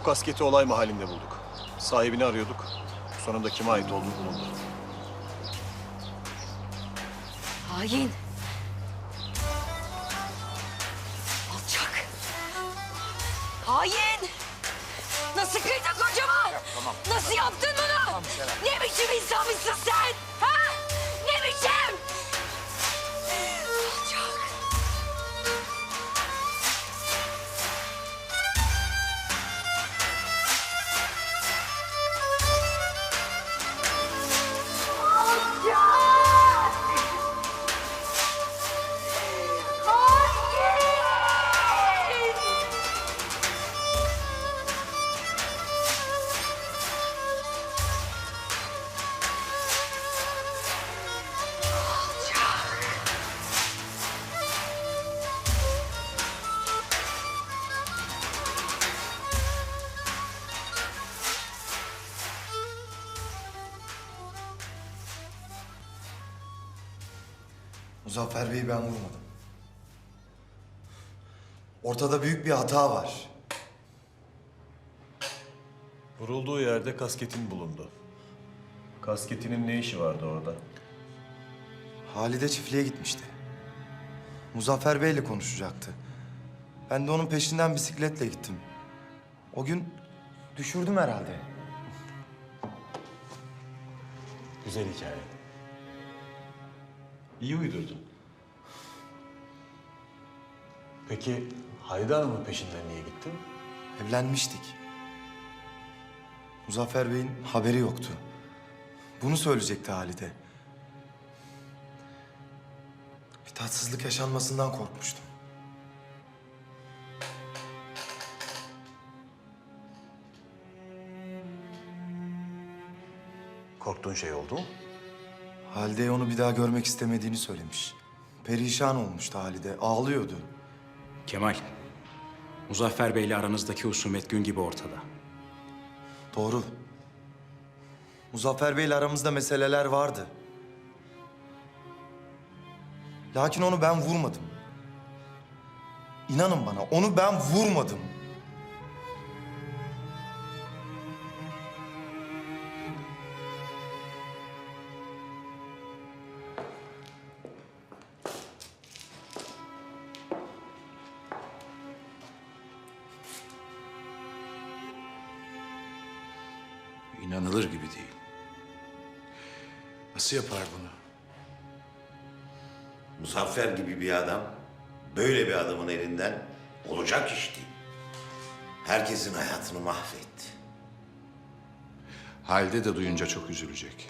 Bu kasketi olay mahallinde bulduk. Sahibini arıyorduk. Sonunda kime ait olduğunu bulundu. Hain. Alçak. Hain. Nasıl kıydın kocama? Nasıl yaptın bunu? ne biçim insanmışsın sen? Ha? Muzaffer Bey'i ben vurmadım. Ortada büyük bir hata var. Vurulduğu yerde kasketin bulundu. Kasketinin ne işi vardı orada? Halide çiftliğe gitmişti. Muzaffer Bey'le konuşacaktı. Ben de onun peşinden bisikletle gittim. O gün düşürdüm herhalde. Güzel hikaye. İyi uydurdun. Peki Haydi Hanım'ın peşinden niye gittin? Evlenmiştik. Muzaffer Bey'in haberi yoktu. Bunu söyleyecekti Halide. Bir tatsızlık yaşanmasından korkmuştum. Korktuğun şey oldu mu? Halide onu bir daha görmek istemediğini söylemiş. Perişan olmuştu Halide, ağlıyordu. Kemal, Muzaffer Bey'le aranızdaki husumet gün gibi ortada. Doğru. Muzaffer Bey'le aramızda meseleler vardı. Lakin onu ben vurmadım. İnanın bana, onu ben vurmadım. İnanılır gibi değil. Nasıl yapar bunu? Muzaffer gibi bir adam böyle bir adamın elinden olacak iş değil. Herkesin hayatını mahvetti. Halde de duyunca çok üzülecek.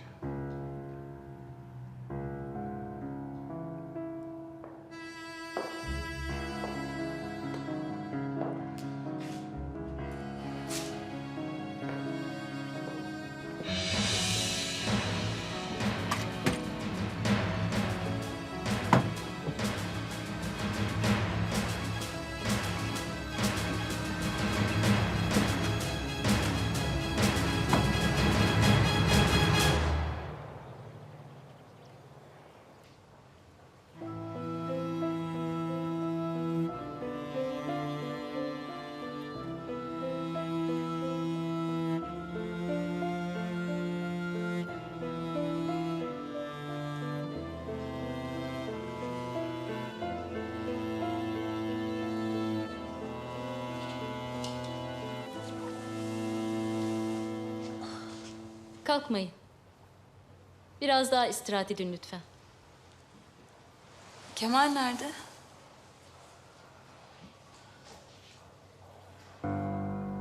Kalkmayın. Biraz daha istirahat edin lütfen. Kemal nerede?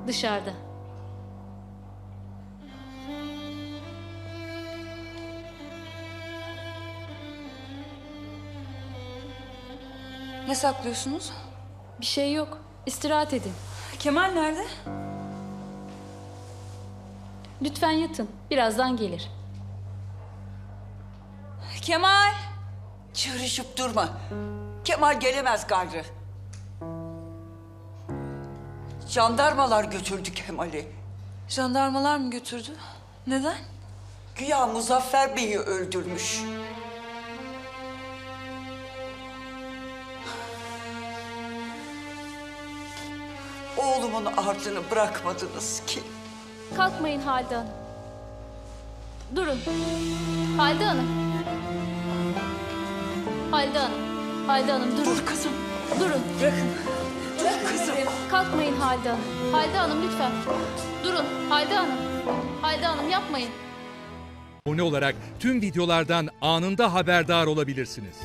Dışarıda. Ne saklıyorsunuz? Bir şey yok. İstirahat edin. Kemal nerede? Lütfen yatın. Birazdan gelir. Kemal! Çığırışıp durma. Kemal gelemez gayrı. Jandarmalar götürdü Kemal'i. Jandarmalar mı götürdü? Neden? Güya Muzaffer Bey'i öldürmüş. oğlumun ardını bırakmadınız ki. Kalkmayın Halide Hanım. Durun. Halide Hanım. Halide Hanım. Halide Hanım durun. Dur kızım, Durun. bırakın. Dur kızım. Kalkmayın Halide Hanım. Halide Hanım lütfen. Durun. Halide Hanım. Halide Hanım yapmayın. abone olarak tüm videolardan anında haberdar olabilirsiniz.